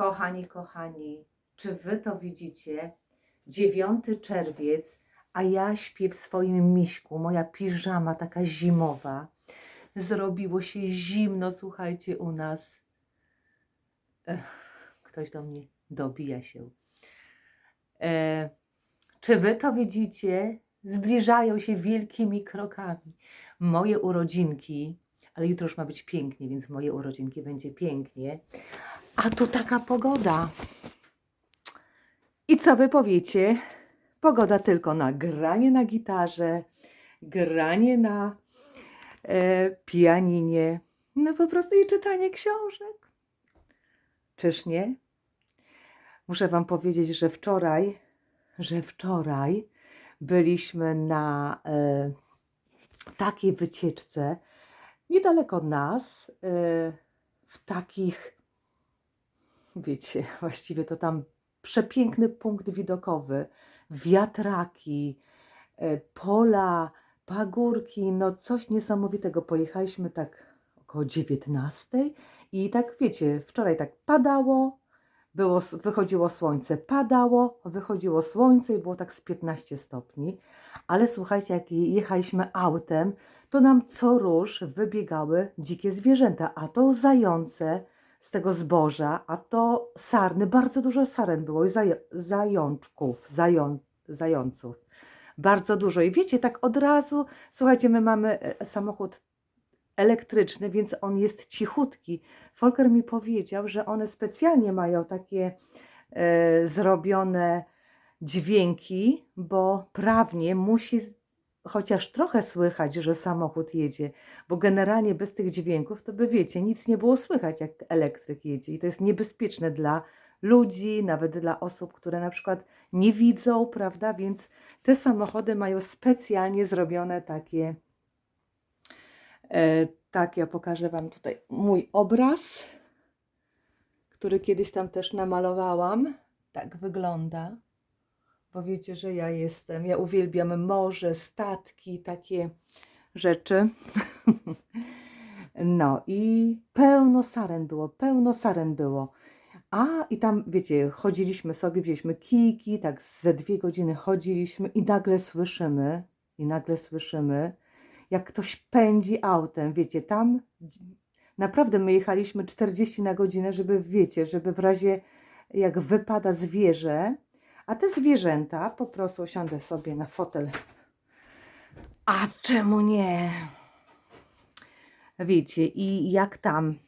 Kochani, kochani, czy wy to widzicie? 9 czerwiec, a ja śpię w swoim miśku, moja piżama taka zimowa. Zrobiło się zimno, słuchajcie, u nas. Ech, ktoś do mnie dobija się. E, czy wy to widzicie? Zbliżają się wielkimi krokami. Moje urodzinki, ale jutro już ma być pięknie, więc moje urodzinki będzie pięknie. A tu taka pogoda. I co wy powiecie? Pogoda tylko na granie na gitarze, granie na e, pianinie, no po prostu i czytanie książek. Czyż nie? Muszę wam powiedzieć, że wczoraj, że wczoraj byliśmy na e, takiej wycieczce niedaleko nas, e, w takich, wiecie, właściwie to tam przepiękny punkt widokowy, wiatraki, e, pola, pagórki, no coś niesamowitego. Pojechaliśmy tak około 19 i tak wiecie, wczoraj tak padało, było, wychodziło słońce, padało, wychodziło słońce i było tak z 15 stopni. Ale słuchajcie, jak jechaliśmy autem, to nam co róż wybiegały dzikie zwierzęta, a to zające z tego zboża, a to sarny, bardzo dużo saren było i zaj zajączków, zają zająców. Bardzo dużo. I wiecie, tak od razu, słuchajcie, my mamy e, samochód elektryczny, więc on jest cichutki. Folker mi powiedział, że one specjalnie mają takie e, zrobione dźwięki, bo prawnie musi chociaż trochę słychać, że samochód jedzie, bo generalnie bez tych dźwięków to by wiecie, nic nie było słychać, jak elektryk jedzie i to jest niebezpieczne dla ludzi, nawet dla osób, które na przykład nie widzą, prawda? Więc te samochody mają specjalnie zrobione takie. E, tak, ja pokażę Wam tutaj mój obraz, który kiedyś tam też namalowałam. Tak wygląda bo wiecie, że ja jestem, ja uwielbiam morze, statki, takie rzeczy. No i pełno saren było, pełno saren było. A i tam, wiecie, chodziliśmy sobie, wzięliśmy kijki, tak ze dwie godziny chodziliśmy i nagle słyszymy, i nagle słyszymy, jak ktoś pędzi autem, wiecie, tam naprawdę my jechaliśmy 40 na godzinę, żeby, wiecie, żeby w razie jak wypada zwierzę, a te zwierzęta po prostu siądę sobie na fotel. A czemu nie? Wiecie, i jak tam,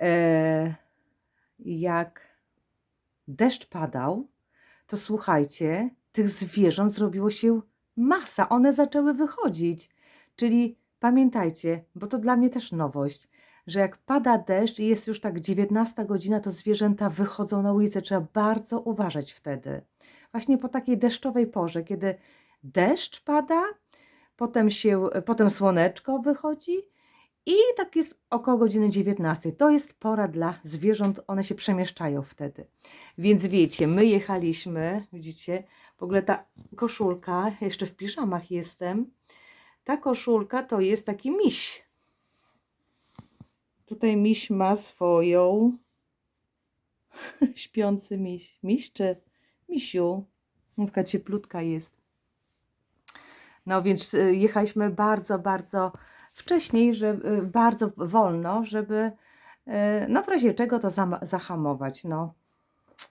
e, jak deszcz padał, to słuchajcie, tych zwierząt zrobiło się masa. One zaczęły wychodzić. Czyli pamiętajcie, bo to dla mnie też nowość że jak pada deszcz i jest już tak 19 godzina, to zwierzęta wychodzą na ulicę. Trzeba bardzo uważać wtedy. Właśnie po takiej deszczowej porze, kiedy deszcz pada, potem, się, potem słoneczko wychodzi i tak jest około godziny 19. To jest pora dla zwierząt, one się przemieszczają wtedy. Więc wiecie, my jechaliśmy, widzicie, w ogóle ta koszulka, jeszcze w piżamach jestem, ta koszulka to jest taki miś Tutaj miś ma swoją śpiący miś. Miś czy misiu? No, taka cieplutka jest. No więc y, jechaliśmy bardzo, bardzo wcześniej, że y, bardzo wolno, żeby y, no w razie czego to zahamować. No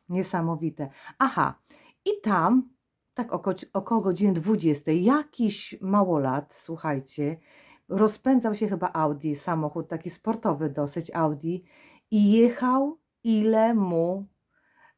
niesamowite. Aha, i tam tak około, około godziny 20 jakiś małolat, słuchajcie, rozpędzał się chyba Audi, samochód taki sportowy dosyć Audi i jechał ile mu,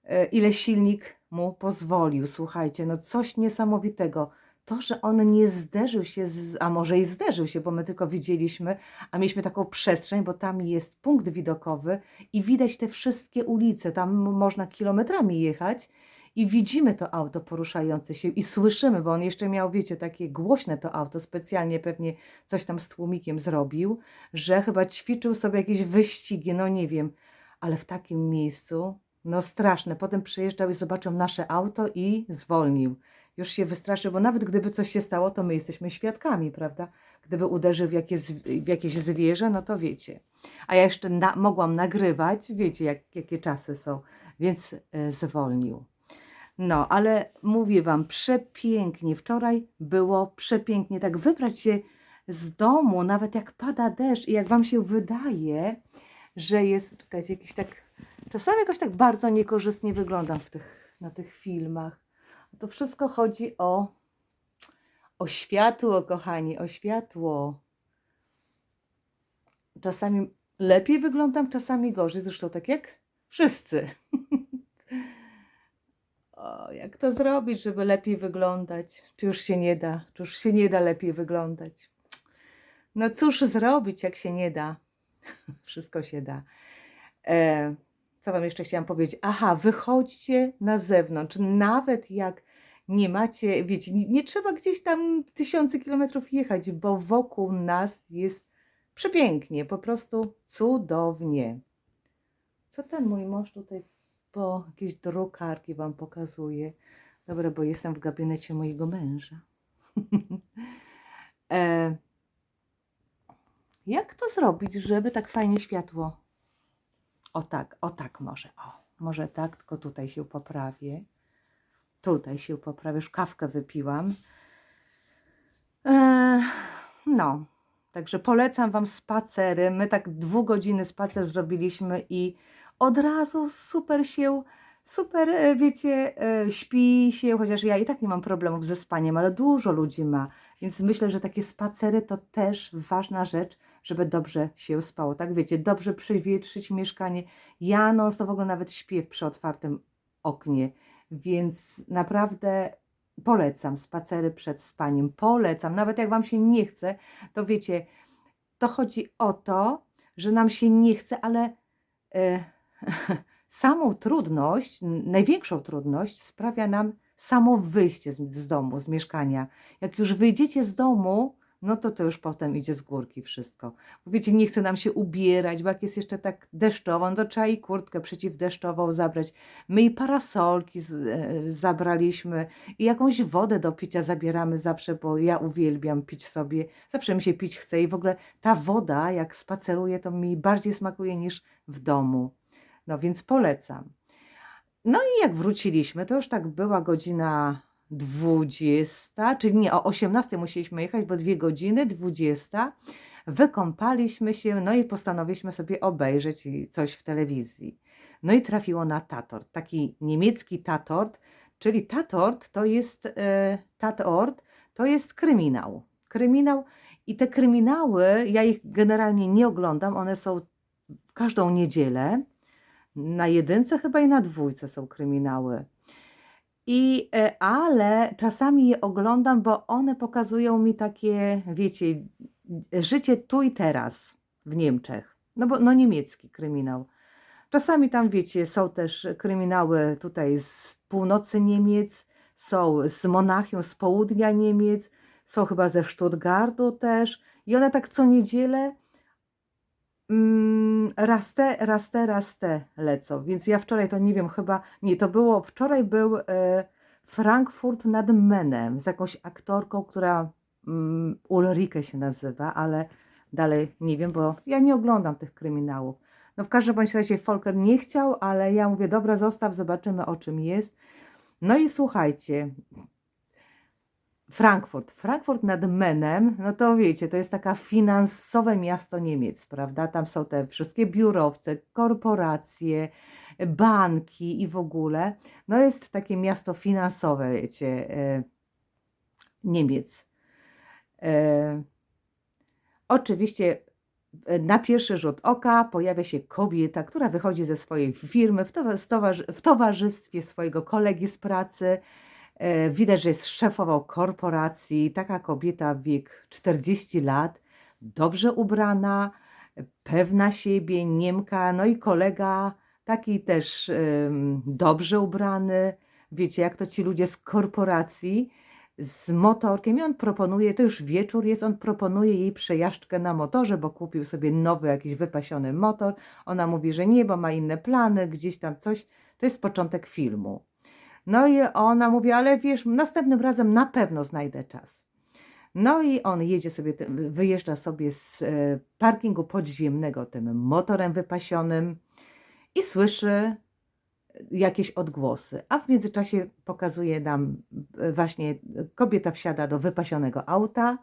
e, ile silnik mu pozwolił. Słuchajcie, no coś niesamowitego. To, że on nie zderzył się, z, a może i zderzył się, bo my tylko widzieliśmy, a mieliśmy taką przestrzeń, bo tam jest punkt widokowy i widać te wszystkie ulice, tam można kilometrami jechać i widzimy to auto poruszające się i słyszymy, bo on jeszcze miał, wiecie, takie głośne to auto, specjalnie pewnie coś tam z tłumikiem zrobił, że chyba ćwiczył sobie jakieś wyścigi, no nie wiem, ale w takim miejscu, no straszne. Potem przyjeżdżał i zobaczył nasze auto i zwolnił. Już się wystraszył, bo nawet gdyby coś się stało, to my jesteśmy świadkami, prawda? gdyby uderzył w jakieś, w jakieś zwierzę, no to wiecie. A ja jeszcze na, mogłam nagrywać, wiecie, jak, jakie czasy są, więc e, zwolnił. No, ale mówię Wam, przepięknie. Wczoraj było przepięknie. Tak wybrać się z domu, nawet jak pada deszcz i jak Wam się wydaje, że jest, czekajcie, jakiś tak, czasami jakoś tak bardzo niekorzystnie wyglądam w tych, na tych filmach. To wszystko chodzi o, o światło, kochani, o światło. Czasami lepiej wyglądam, czasami gorzej, zresztą tak jak wszyscy. Jak to zrobić, żeby lepiej wyglądać? Czy już się nie da? Czy już się nie da lepiej wyglądać? No cóż zrobić, jak się nie da? Wszystko się da. E, co Wam jeszcze chciałam powiedzieć? Aha, wychodźcie na zewnątrz, nawet jak nie macie, wiecie, nie, nie trzeba gdzieś tam tysiące kilometrów jechać, bo wokół nas jest przepięknie, po prostu cudownie. Co ten mój mąż tutaj po jakieś drukarki Wam pokazuje? Dobra, bo jestem w gabinecie mojego męża. e, jak to zrobić, żeby tak fajnie światło? O tak, o tak może. O, może tak, tylko tutaj się poprawię. Tutaj się poprawię. Już kawkę wypiłam. E, no, także polecam Wam spacery. My tak dwugodzinny spacer zrobiliśmy i od razu super się, super, e, wiecie, e, śpi się, chociaż ja i tak nie mam problemów ze spaniem, ale dużo ludzi ma. Więc myślę, że takie spacery to też ważna rzecz, żeby dobrze się spało. Tak wiecie, dobrze przywietrzyć mieszkanie. Ja no to w ogóle nawet śpię przy otwartym oknie, więc naprawdę polecam spacery przed spaniem. Polecam, nawet jak Wam się nie chce, to wiecie, to chodzi o to, że nam się nie chce, ale e, samą trudność, największą trudność sprawia nam samo wyjście z, z domu, z mieszkania. Jak już wyjdziecie z domu, no to to już potem idzie z górki wszystko. Bo wiecie, nie chce nam się ubierać, bo jak jest jeszcze tak deszczowo, no to trzeba i kurtkę przeciwdeszczową zabrać. My i parasolki z, e, zabraliśmy i jakąś wodę do picia zabieramy zawsze, bo ja uwielbiam pić sobie. Zawsze mi się pić chce i w ogóle ta woda, jak spaceruję, to mi bardziej smakuje niż w domu. No więc polecam. No i jak wróciliśmy, to już tak była godzina 20, czyli nie, o 18 musieliśmy jechać, bo dwie godziny, 20. Wykąpaliśmy się, no i postanowiliśmy sobie obejrzeć coś w telewizji. No i trafiło na Tatort, taki niemiecki Tatort, czyli Tatort to jest, e, Tatort to jest kryminał. Kryminał i te kryminały, ja ich generalnie nie oglądam, one są w każdą niedzielę. Na jedynce chyba i na dwójce są kryminały. I, e, ale czasami je oglądam, bo one pokazują mi takie, wiecie, życie tu i teraz w Niemczech. No bo no niemiecki kryminał. Czasami tam, wiecie, są też kryminały tutaj z północy Niemiec, są z Monachium, z południa Niemiec, są chyba ze Stuttgartu też. I one tak co niedzielę te, raz te, raz te lecą. Więc ja wczoraj to nie wiem, chyba, nie, to było, wczoraj był e, Frankfurt nad Menem z jakąś aktorką, która mm, Ulrike się nazywa, ale dalej nie wiem, bo ja nie oglądam tych kryminałów. No w każdym bądź razie Folker nie chciał, ale ja mówię, dobra, zostaw, zobaczymy o czym jest. No i słuchajcie, Frankfurt. Frankfurt nad Menem, no to wiecie, to jest taka finansowe miasto Niemiec, prawda? Tam są te wszystkie biurowce, korporacje, banki i w ogóle. No jest takie miasto finansowe, wiecie, e, Niemiec. E, oczywiście e, na pierwszy rzut oka pojawia się kobieta, która wychodzi ze swojej firmy w, towarzystwie swojego kolegi z pracy, widać, że jest szefową korporacji, taka kobieta wiek 40 lat, dobrze ubrana, pewna siebie, Niemka, no i kolega taki też dobrze ubrany, wiecie, jak to ci ludzie z korporacji, z motorkiem i on proponuje, to już wieczór jest, on proponuje jej przejażdżkę na motorze, bo kupił sobie nowy jakiś wypasiony motor. Ona mówi, że nie, bo ma inne plany, gdzieś tam coś. To jest początek filmu. No i ona mówi, ale wiesz, następnym razem na pewno znajdę czas. No i on jedzie sobie, wyjeżdża sobie z e, parkingu podziemnego tym motorem wypasionym i słyszy jakieś odgłosy. A w międzyczasie pokazuje nam e, właśnie kobieta wsiada do wypasionego auta,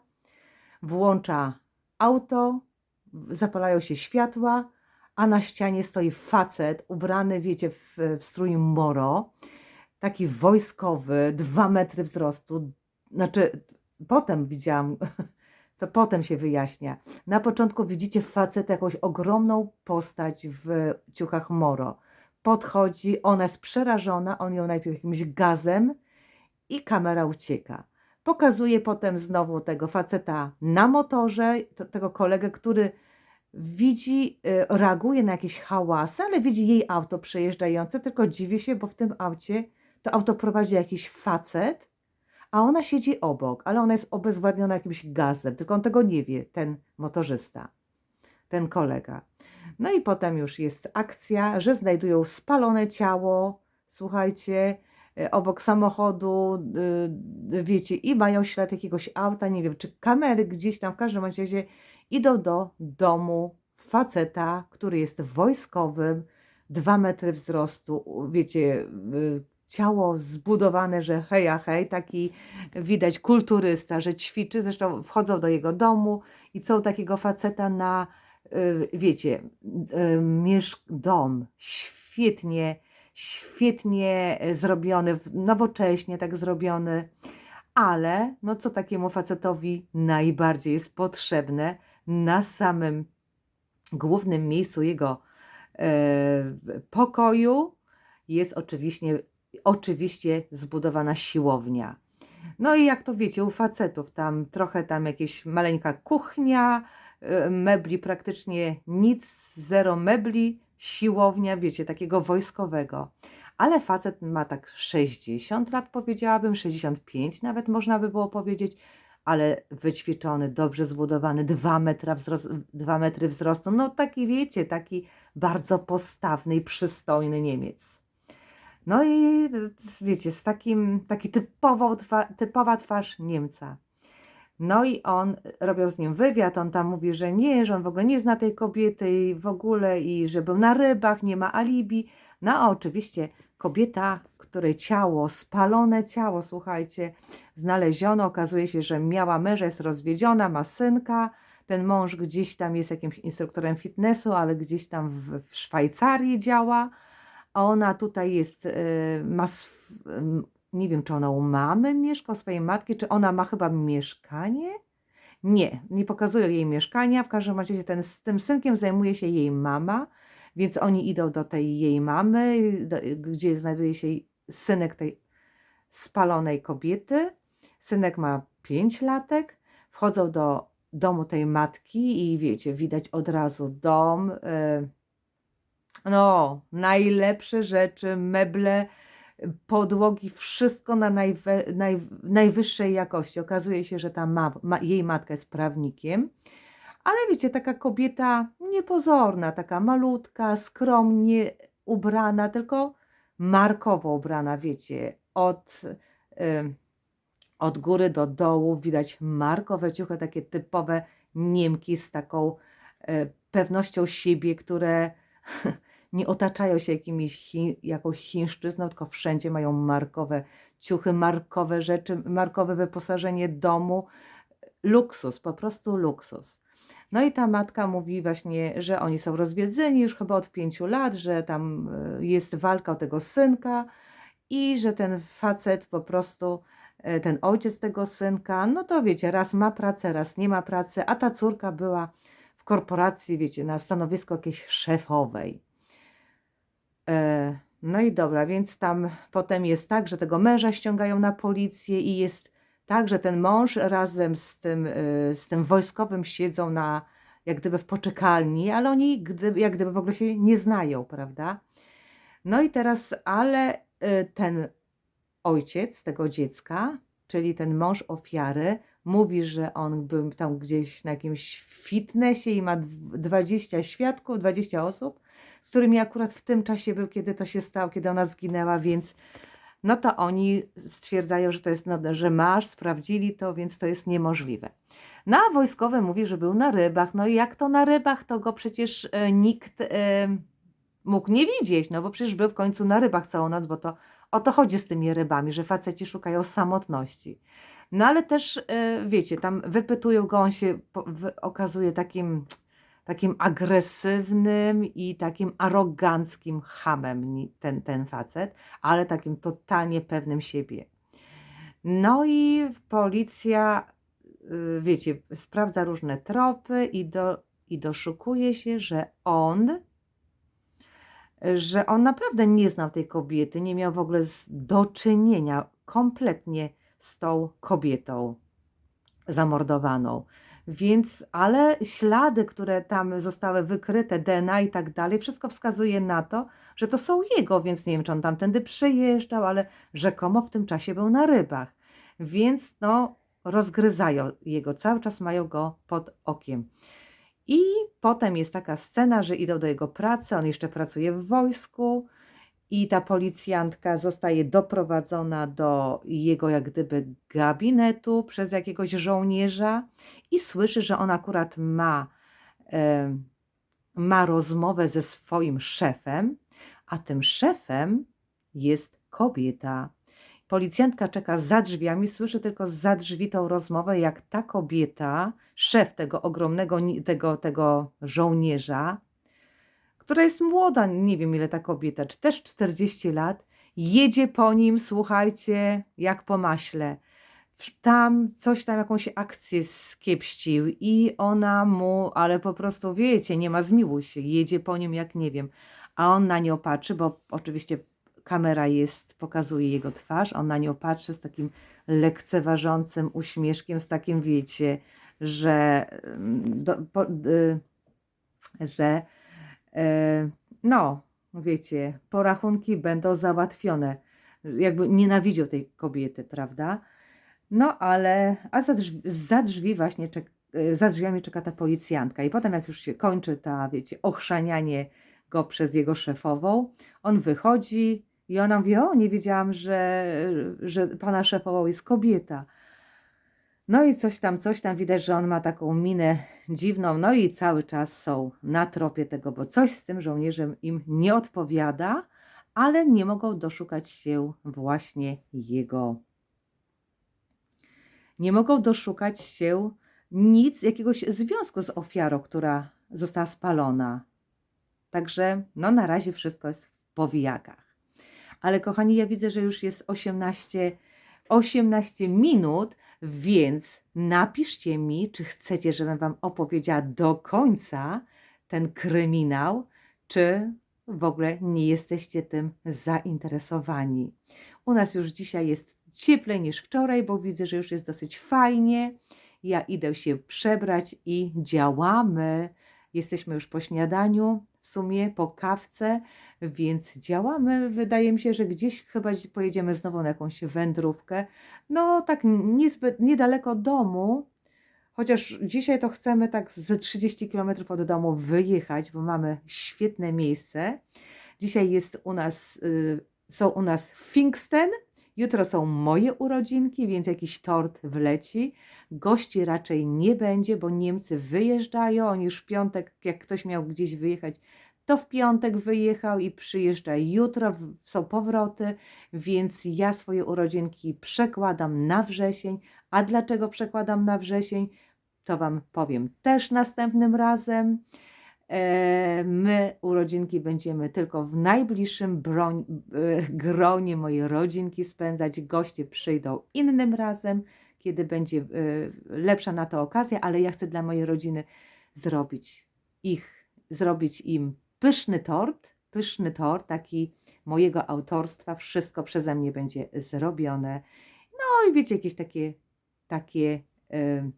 włącza auto, zapalają się światła, a na ścianie stoi facet ubrany, wiecie, w, w strój moro, taki wojskowy, dwa metry wzrostu. Znaczy, potem widziałam, to potem się wyjaśnia. Na początku widzicie facet jakąś ogromną postać w ciuchach moro. Podchodzi, ona jest przerażona, on ją najpierw jakimś gazem i kamera ucieka. Pokazuje potem znowu tego faceta na motorze, to, tego kolegę, który widzi, y, reaguje na jakieś hałasy, ale widzi jej auto przejeżdżające, tylko dziwi się, bo w tym aucie to auto prowadzi jakiś facet, a ona siedzi obok, ale ona jest obezwładniona jakimś gazem, tylko on tego nie wie, ten motorzysta, ten kolega. No i potem już jest akcja, że znajdują spalone ciało, słuchajcie, e, obok samochodu, y, wiecie, i mają ślad jakiegoś auta, nie wiem, czy kamery gdzieś tam, w każdym razie idą do domu faceta, który jest wojskowym, dwa metry wzrostu, wiecie, ciało zbudowane, że heja hej, taki widać kulturysta, że ćwiczy, zresztą wchodzą do jego domu i co u takiego faceta na, y, wiecie, y, miesz- dom, świetnie, świetnie zrobiony, w- nowocześnie tak zrobiony, ale no co takiemu facetowi najbardziej jest potrzebne na samym głównym miejscu jego e, pokoju jest oczywiście, oczywiście zbudowana siłownia. No i jak to wiecie, u facetów tam trochę tam jakieś maleńka kuchnia, e, mebli praktycznie nic, zero mebli, siłownia, wiecie, takiego wojskowego. Ale facet ma tak 60 lat, powiedziałabym, 65 nawet można by było powiedzieć, ale wyćwiczony, dobrze zbudowany, 2, metra wzrost, 2 metry wzrostu. No taki wiecie, taki bardzo postawny i przystojny Niemiec. No i wiecie, z takim, taki typową, typowa twarz Niemca. No i on, robią z nim wywiad, on tam mówi, że nie, że on w ogóle nie zna tej kobiety i w ogóle i że był na rybach, nie ma alibi. No a oczywiście kobieta, której ciało, spalone ciało, słuchajcie, znaleziono, okazuje się, że miała męża, jest rozwiedziona, ma synka, ten mąż gdzieś tam jest jakimś instruktorem fitnessu, ale gdzieś tam w, w Szwajcarii działa, a ona tutaj jest, y, ma, nie wiem, czy ona u mamy mieszka, u swojej matki, czy ona ma chyba mieszkanie? Nie, nie pokazują jej mieszkania, w każdym razie ten, z tym synkiem zajmuje się jej mama, więc oni idą do tej jej mamy, do, gdzie znajduje się synek tej spalonej kobiety. Synek ma 5 latek, wchodzą do domu tej matki i wiecie, widać od razu dom, y, no, najlepsze rzeczy, meble, podłogi, wszystko na najwe, naj, najwyższej jakości. Okazuje się, że ta ma, ma, jej matka jest prawnikiem, ale wiecie, taka kobieta niepozorna, taka malutka, skromnie ubrana, tylko markowo ubrana, wiecie, od, ym, od góry do dołu widać markowe ciuchy, takie typowe Niemki z taką e, pewnością siebie, które nie otaczają się jakimiś chi, jakąś chińszczyzną, tylko wszędzie mają markowe ciuchy, markowe rzeczy, markowe wyposażenie domu. Luksus, po prostu luksus. No i ta matka mówi właśnie, że oni są rozwiedzeni już chyba od pięciu lat, że tam e, jest walka o tego synka i że ten facet po prostu, e, ten ojciec tego synka, no to wiecie, raz ma pracę, raz nie ma pracy, a ta córka była w korporacji, wiecie, na stanowisku jakiejś szefowej. E, No i dobra, więc tam potem jest tak, że tego męża ściągają na policję i jest tak, że ten mąż razem z tym, e, z tym wojskowym siedzą na, jak gdyby w poczekalni, ale oni gdyby, jak gdyby w ogóle się nie znają, prawda? No i teraz, ale e, ten ojciec tego dziecka, czyli ten mąż ofiary, mówi, że on był tam gdzieś na jakimś fitnessie i ma dw- 20 świadków, 20 osób, z którymi akurat w tym czasie był, kiedy to się stało, kiedy ona zginęła, więc no to oni stwierdzają, że to jest, no, że masz, sprawdzili to, więc to jest niemożliwe. No a wojskowy mówi, że był na rybach. No i jak to na rybach, to go przecież e, nikt e, mógł nie widzieć, no bo przecież był w końcu na rybach całą noc, bo to o to chodzi z tymi rybami, że faceci szukają samotności. No ale też, e, wiecie, tam wypytują go, on się po, w, okazuje takim, takim agresywnym i takim aroganckim hamem ten, ten facet, ale takim totalnie pewnym siebie. No i policja, y, wiecie, sprawdza różne tropy i, do, i doszukuje się, że on, że on naprawdę nie znał tej kobiety, nie miał w ogóle do czynienia kompletnie z tą kobietą zamordowaną. Więc, ale ślady, które tam zostały wykryte, DNA i tak dalej, wszystko wskazuje na to, że to są jego, więc nie wiem, czy on tamtędy przyjeżdżał, ale rzekomo w tym czasie był na rybach. Więc no, rozgryzają jego, cały czas mają go pod okiem. I potem jest taka scena, że idą do jego pracy, on jeszcze pracuje w wojsku i ta policjantka zostaje doprowadzona do jego jak gdyby gabinetu przez jakiegoś żołnierza i słyszy, że on akurat ma, e, ma rozmowę ze swoim szefem, a tym szefem jest kobieta. Policjantka czeka za drzwiami, słyszy tylko za drzwi tą rozmowę, jak ta kobieta, szef tego ogromnego, tego, tego żołnierza, która jest młoda, nie wiem ile ta kobieta, czy też 40 lat, jedzie po nim, słuchajcie, jak po maśle. Tam coś tam, jakąś akcję skiepścił i ona mu, ale po prostu wiecie, nie ma zmiłuj się, jedzie po nim jak nie wiem, a on na nią patrzy, bo oczywiście kamera jest, pokazuje jego twarz, on na nią patrzy z takim lekceważącym uśmieszkiem, z takim wiecie, że, mm, do, po, y, że no, wiecie, porachunki będą załatwione. Jakby nienawidził tej kobiety, prawda? No ale, a za drzwi, za drzwi właśnie e, za drzwiami czeka ta policjantka i potem jak już się kończy ta, wiecie, ochrzanianie go przez jego szefową, on wychodzi i ona mówi, o nie wiedziałam, że, że pana szefową jest kobieta. No i coś tam, coś tam, widać, że on ma taką minę dziwną, no i cały czas są na tropie tego, bo coś z tym żołnierzem im nie odpowiada, ale nie mogą doszukać się właśnie jego. Nie mogą doszukać się nic, jakiegoś związku z ofiarą, która została spalona. Także no na razie wszystko jest w powijakach. Ale kochani, ja widzę, że już jest 18, 18 minut, więc napiszcie mi, czy chcecie, żebym Wam opowiedziała do końca ten kryminał, czy w ogóle nie jesteście tym zainteresowani. U nas już dzisiaj jest cieplej niż wczoraj, bo widzę, że już jest dosyć fajnie. Ja idę się przebrać i działamy. Jesteśmy już po śniadaniu, w sumie po kawce, więc działamy. Wydaje mi się, że gdzieś chyba pojedziemy znowu na jakąś wędrówkę. No, tak niezbyt niedaleko domu, chociaż dzisiaj to chcemy tak ze 30 km od domu wyjechać, bo mamy świetne miejsce. Dzisiaj jest u nas, y, są u nas Pfingsten, jutro są moje urodzinki, więc jakiś tort wleci. Gości raczej nie będzie, bo Niemcy wyjeżdżają, oni już w piątek, jak ktoś miał gdzieś wyjechać, to w piątek wyjechał i przyjeżdża jutro, są powroty, więc ja swoje urodzinki przekładam na wrzesień. A dlaczego przekładam na wrzesień? To Wam powiem też następnym razem. E, My urodzinki będziemy tylko w najbliższym broń, e, gronie mojej rodzinki spędzać. Goście przyjdą innym razem, kiedy będzie e, lepsza na to okazja, ale ja chcę dla mojej rodziny zrobić ich, zrobić im pyszny tort, pyszny tort, taki mojego autorstwa, wszystko przeze mnie będzie zrobione. No i wiecie, jakieś takie, takie e,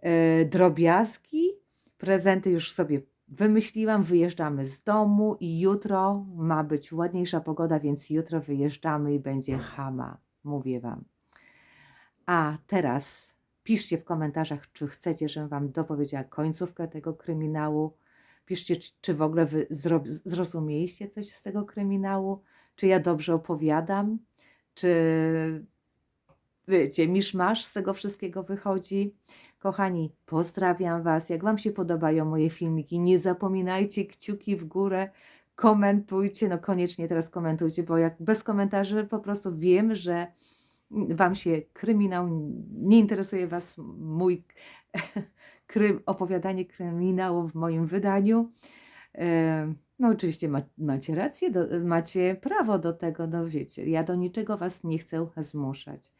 e, drobiazgi, prezenty już sobie wymyśliłam, wyjeżdżamy z domu i jutro ma być ładniejsza pogoda, więc jutro wyjeżdżamy i będzie chama, mówię Wam. A teraz piszcie w komentarzach, czy chcecie, żebym Wam dopowiedziała końcówkę tego kryminału. Piszcie, czy- w ogóle Wy zro- zrozumieliście coś z tego kryminału, czy ja dobrze opowiadam, czy wiecie, misz masz z tego wszystkiego wychodzi. Kochani, pozdrawiam Was. Jak Wam się podobają moje filmiki, nie zapominajcie kciuki w górę, komentujcie, no koniecznie teraz komentujcie, bo jak bez komentarzy po prostu wiem, że Wam się kryminał, nie interesuje Was mój opowiadanie kryminału w moim wydaniu. E, No oczywiście ma, macie rację, do, macie prawo do tego, no wiecie, ja do niczego Was nie chcę zmuszać.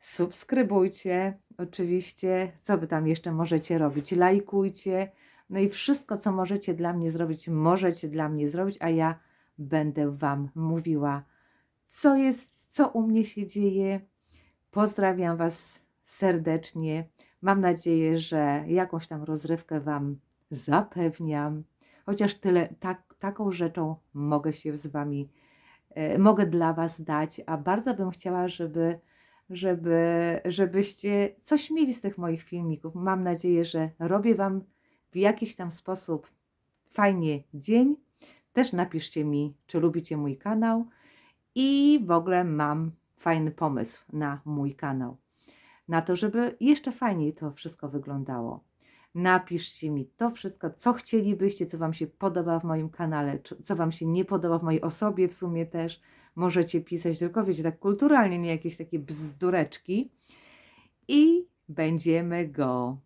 Subskrybujcie, oczywiście, co Wy tam jeszcze możecie robić, lajkujcie, no i wszystko, co możecie dla mnie zrobić, możecie dla mnie zrobić, a ja będę Wam mówiła, co jest, co u mnie się dzieje. Pozdrawiam Was serdecznie. Mam nadzieję, że jakąś tam rozrywkę Wam zapewniam. Chociaż tyle, tak, taką rzeczą mogę się z Wami, e, mogę dla Was dać, a bardzo bym chciała, żeby, żeby, żebyście coś mieli z tych moich filmików. Mam nadzieję, że robię Wam w jakiś tam sposób fajnie dzień. Też napiszcie mi, czy lubicie mój kanał i w ogóle mam fajny pomysł na mój kanał. Na to, żeby jeszcze fajniej to wszystko wyglądało. Napiszcie mi to wszystko, co chcielibyście, co Wam się podoba w moim kanale, co Wam się nie podoba w mojej osobie w sumie też. Możecie pisać, tylko wiecie, tak kulturalnie, nie jakieś takie bzdureczki. I będziemy go.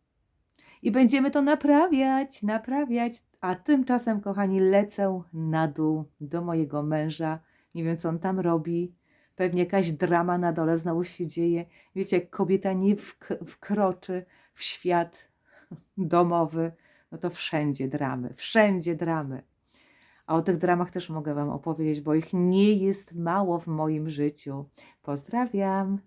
I będziemy to naprawiać, naprawiać. A tymczasem, kochani, lecę na dół do mojego męża. Nie wiem, co on tam robi. Pewnie jakaś drama na dole znowu się dzieje. Wiecie, jak kobieta nie wk- wkroczy w świat domowy, no to wszędzie dramy, wszędzie dramy. A o tych dramach też mogę Wam opowiedzieć, bo ich nie jest mało w moim życiu. Pozdrawiam.